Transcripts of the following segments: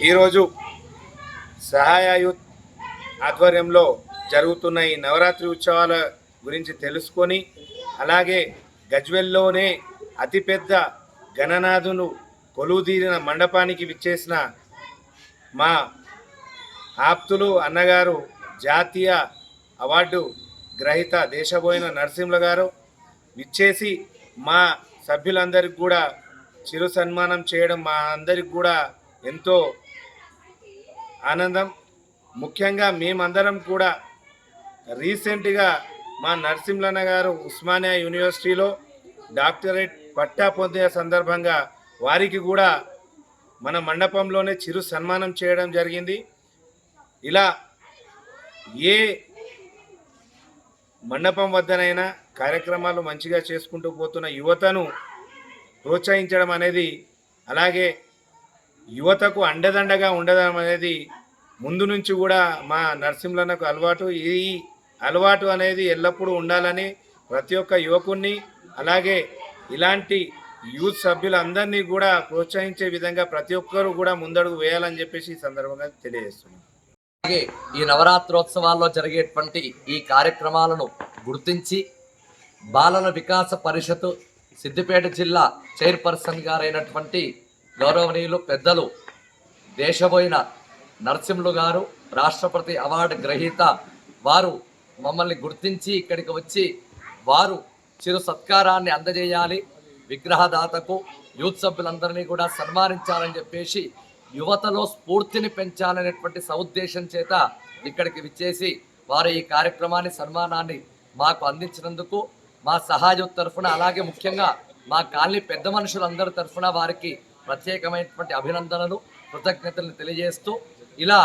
ఈరోజు సహాయ యూత్ ఆధ్వర్యంలో జరుగుతున్న ఈ నవరాత్రి ఉత్సవాల గురించి తెలుసుకొని అలాగే గజ్వెల్లోనే అతిపెద్ద గణనాథును కొలువుదీరిన మండపానికి విచ్చేసిన మా ఆప్తులు అన్నగారు జాతీయ అవార్డు గ్రహీత దేశబోయిన నరసింహ గారు విచ్చేసి మా సభ్యులందరికీ కూడా చిరు సన్మానం చేయడం మా అందరికి కూడా ఎంతో ఆనందం. ముఖ్యంగా మేమందరం కూడా రీసెంట్గా మా నరసింహన్న గారు ఉస్మానియా యూనివర్సిటీలో డాక్టరేట్ పట్టా పొందిన సందర్భంగా వారికి కూడా మన మండపంలోనే చిరు సన్మానం చేయడం జరిగింది. ఇలా ఏ మండపం వద్దనైనా కార్యక్రమాలు మంచిగా చేసుకుంటూ పోతున్న యువతను ప్రోత్సహించడం అనేది అలాగే యువతకు అండదండగా ఉండడం అనేది ముందు నుంచి కూడా మా నరసింహలకు అలవాటు. ఈ అలవాటు అనేది ఎల్లప్పుడూ ఉండాలని ప్రతి ఒక్క యువకుణ్ణి అలాగే ఇలాంటి యూత్ సభ్యులందరినీ కూడా ప్రోత్సహించే విధంగా ప్రతి ఒక్కరూ కూడా ముందడుగు వేయాలని చెప్పేసి ఈ సందర్భంగా తెలియజేస్తున్నాం. అలాగే ఈ నవరాత్రోత్సవాల్లో జరిగేటువంటి ఈ కార్యక్రమాలను గుర్తించి బాలల వికాస పరిషత్ సిద్దిపేట జిల్లా చైర్పర్సన్ గారైనటువంటి గౌరవనీయులు పెద్దలు దేశపోయిన నరసింహులు గారు రాష్ట్రపతి అవార్డు గ్రహీత వారు మమ్మల్ని గుర్తించి ఇక్కడికి వచ్చి వారు చిరు సత్కారాన్ని అందజేయాలి. విగ్రహదాతకు యూత్ సభ్యులందరినీ కూడా సన్మానించాలని చెప్పేసి యువతలో స్ఫూర్తిని పెంచాలనేటువంటి సౌద్దేశం చేత ఇక్కడికి విచ్చేసి వారు ఈ కార్యక్రమాన్ని సన్మానాన్ని మాకు అందించినందుకు మా సహాయం తరఫున అలాగే ముఖ్యంగా మా కాలనీ పెద్ద మనుషులందరి తరఫున వారికి ప్రత్యేకమైనటువంటి అభినందనలు కృతజ్ఞతలు తెలియజేస్తూ ఇలా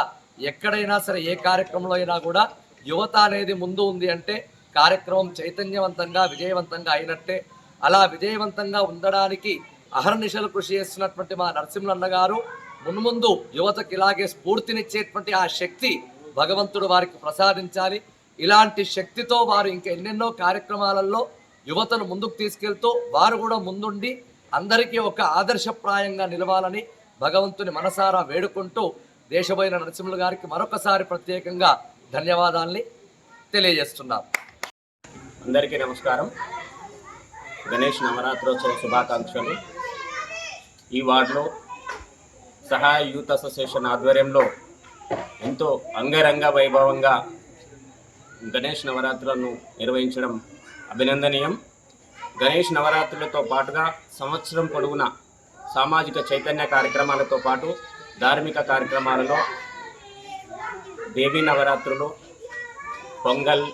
ఎక్కడైనా సరే ఏ కార్యక్రమంలో అయినా కూడా యువత అనేది ముందు ఉంది అంటే కార్యక్రమం చైతన్యవంతంగా విజయవంతంగా అయినట్టే. అలా విజయవంతంగా ఉండడానికి అహర్నిశలు కృషి చేస్తున్నటువంటి మా నరసింహన్న గారు మున్ముందు యువతకి ఇలాగే స్ఫూర్తినిచ్చేటువంటి ఆ శక్తి భగవంతుడు వారికి ప్రసాదించాలి. ఇలాంటి శక్తితో వారు ఇంకా ఎన్నెన్నో కార్యక్రమాలలో యువతను ముందుకు తీసుకెళ్తూ వారు కూడా ముందుండి అందరికీ ఒక ఆదర్శప్రాయంగా నిలవాలని భగవంతుని మనసారా వేడుకుంటూ దేశపోయిన నరసింహులు గారికి మరొకసారి ప్రత్యేకంగా ధన్యవాదాల్ని తెలియజేస్తున్నాం. అందరికీ నమస్కారం. గణేష్ నవరాత్రోత్సవ శుభాకాంక్షలు. ఈ వార్డులో సహాయ యూత్ అసోసియేషన్ ఆధ్వర్యంలో ఎంతో అంగరంగ వైభవంగా గణేష్ నవరాత్రులను నిర్వహించడం అభినందనీయం. గణేష్ నవరాత్రులతో పాటుగా సంవత్సరం పొడవునా సామాజిక చైతన్య కార్యక్రమాలతో పాటు ధార్మిక కార్యక్రమాలలో దేవీ నవరాత్రులు పొంగల్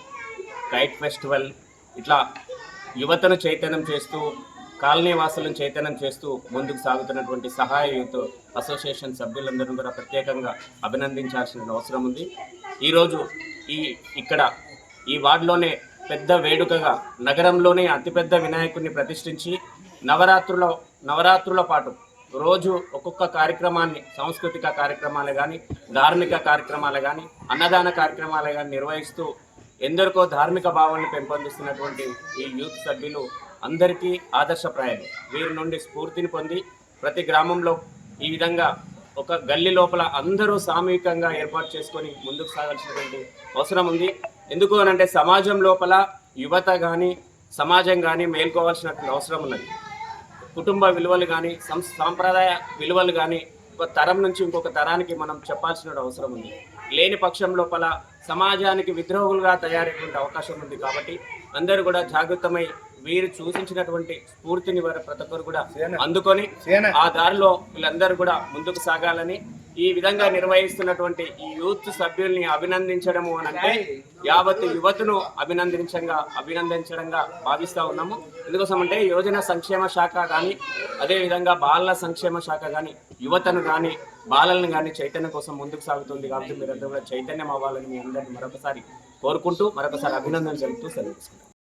కైట్ ఫెస్టివల్ ఇట్లా యువతను చైతన్యం చేస్తూ కాలనీ వాసులను చైతన్యం చేస్తూ ముందుకు సాగుతున్నటువంటి సహాయ యూత్ అసోసియేషన్ సభ్యులందరూ కూడా ప్రత్యేకంగా అభినందించాల్సిన అవసరం ఉంది. ఈరోజు ఈ ఇక్కడ ఈ వార్డులోనే పెద్ద వేడుకగా నగరంలోనే అతిపెద్ద వినాయకుడిని ప్రతిష్ఠించి నవరాత్రుల నవరాత్రుల పాటు రోజు ఒక్కొక్క కార్యక్రమాన్ని సాంస్కృతిక కార్యక్రమాలు కానీ ధార్మిక కార్యక్రమాలు కానీ అన్నదాన కార్యక్రమాలు కానీ నిర్వహిస్తూ ఎందరికో ధార్మిక భావాన్ని పెంపొందిస్తున్నటువంటి ఈ యూత్ సభ్యులు అందరికీ ఆదర్శప్రాయాలు. వీరి నుండి స్ఫూర్తిని పొంది ప్రతి గ్రామంలో ఈ విధంగా ఒక గల్లీ లోపల అందరూ సామూహికంగా ఏర్పాటు చేసుకొని ముందుకు సాగాల్సినటువంటి అవసరం ఉంది. ఎందుకు అనంటే సమాజం లోపల యువత కానీ సమాజం కానీ మేల్కోవాల్సినటువంటి అవసరం ఉన్నది. కుటుంబ విలువలు కానీ సం సాంప్రదాయ విలువలు కానీ ఒక తరం నుంచి ఇంకొక తరానికి మనం చెప్పాల్సిన అవసరం ఉంది. లేని పక్షం లోపల సమాజానికి విద్రోహులుగా తయారయ్యేటువంటి అవకాశం ఉంది కాబట్టి అందరూ కూడా జాగృతమై వీరు సూచించినటువంటి స్ఫూర్తిని వారు ప్రతి ఒక్కరు కూడా అందుకొని ఆ దారిలో వీళ్ళందరూ కూడా ముందుకు సాగాలని ఈ విధంగా నిర్వహిస్తున్నటువంటి ఈ యూత్ సభ్యుల్ని అభినందించడము అని అంటే యావత్ యువతను అభినందించంగా అభినందించడంగా భావిస్తా ఉన్నాము. ఎందుకోసం అంటే యోజన సంక్షేమ శాఖ కానీ అదేవిధంగా బాలల సంక్షేమ శాఖ కానీ యువతను కానీ బాలలను కానీ చైతన్యం కోసం ముందుకు సాగుతుంది కాబట్టి మీరందరూ కూడా చైతన్యం అవ్వాలని మీ అందరిని మరొకసారి కోరుకుంటూ మరొకసారి అభినందన చెబుతూ సెలవు